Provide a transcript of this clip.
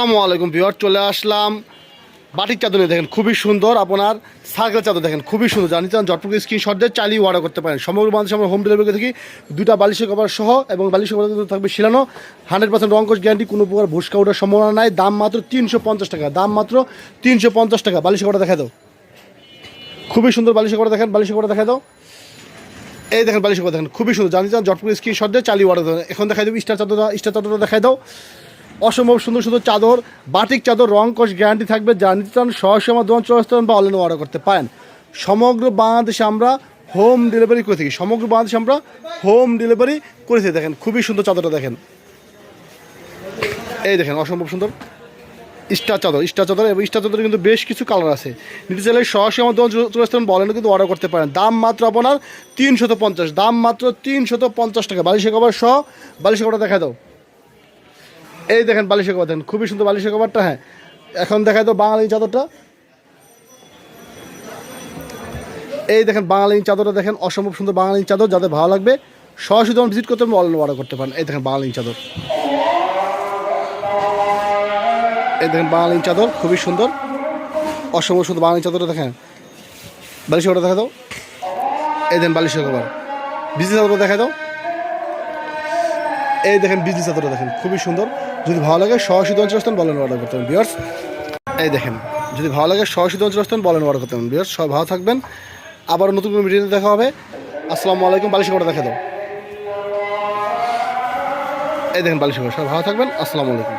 আসসালামু আলাইকুম বিহার চলে আসলাম বাটির চাদর নিয়ে। দেখেন খুবই সুন্দর আপনার সার্কেল চাদর, দেখেন খুবই সুন্দর। জানি চান জটপুর স্ক্রিনশট দিয়ে চালিয়ে অর্ডার করতে পারেন। সমগ্র বাংলাদেশে আমরা হোম ডেলিভারি থাকি দুটা বালিশের কভার সহ এবং বালিশের কভার থাকবে শিলানো হান্ড্রেড পার্সেন্ট রঙ্কশ গ্যারান্টি কোনো প্রকার ভুসকা ওঠার সম্ভাবনা নাই। দাম মাত্র তিনশো পঞ্চাশ টাকা, দাম মাত্র তিনশো পঞ্চাশ টাকা। বালিশের কভারটা দেখা দাও। খুবই সুন্দর বালিশের কভার দেখেন, বালিশের কভারটা দেখা দাও। এই দেখেন বালিশের কভার দেখেন খুবই সুন্দর। জানি চান জটপুর স্ক্রিনশট দিয়ে চালিয়ে অর্ডার এখন দেখাই দেবো স্টার চাদর স্টার চাদরটা দেখাই দাও। অসম্ভব সুন্দর সুন্দর চাদর, বাটিক চাদর রং কষ গ্যারান্টি থাকবে যা নিতে চান সহজে আমার দোকান আসতে বা অনলাইনে অর্ডার করতে পারেন। সমগ্র বাংলাদেশে আমরা হোম ডেলিভারি করে থাকি। সমগ্র বাংলাদেশে আমরা হোম ডেলিভারি করে থাকি। দেখেন, খুবই সুন্দর চাদরটা দেখেন। এই দেখেন, অসম্ভব সুন্দর। স্টার চাদর স্টার চাদর, এবং স্টার চাদরে কিন্তু বেশ কিছু কালার আছে। নিতে চাইলে সরাসরি আমার দোকান চলে আসতে পারেন, বা অনলাইনে কিন্তু অর্ডার করতে পারেন। দাম মাত্র আপনার তিনশত পঞ্চাশ, দাম মাত্র তিনশত পঞ্চাশ টাকা। বালিশের কভার সহ, বালিশের কভারটা দেখা দাও। এই দেখেন বালিশের কভার, দেখেন, খুবই সুন্দর বালিশের কভারটা হ্যাঁ। এখন দেখায় তো বাঙালি চাদরটা। এই দেখেন বাঙালি চাদরটা দেখেন, অসম্ভব সুন্দর বাঙালি চাদর, যাদের ভালো লাগবে, সরাসরি যখন ভিজিট করতে পারেন অর্ডার করতে পারেন। এই দেখেন বাঙালি চাদর। এই দেখেন বাঙালি চাদর, খুবই সুন্দর। অসম্ভব সুন্দর বাঙালি চাদরটা দেখেন। বালিশের কভারটা দেখা দাও। এই দেখেন বালিশের কভার। বিজনেস চাদরটা দেখা দাও। এই দেখেন বিজনেস চাদরটা দেখেন, খুবই সুন্দর। যদি ভালো লাগে সহসী অঞ্চল আসতেন বলেন অর্ডার করতে পারেন বিয়ার্স এই দেখেন, যদি ভালো লাগে সহসী অঞ্চল আসতেন বলেন অর্ডার করতে পারেন বিয়ার্স সব ভালো থাকবেন। আবার নতুন কোনো ভিডিওতে দেখা হবে। আসসালামু আলাইকুম, বালিশ করে দেখা দাও। এই দেখেন বালিশ সব ভালো থাকবেন। আসসালামু আলাইকুম।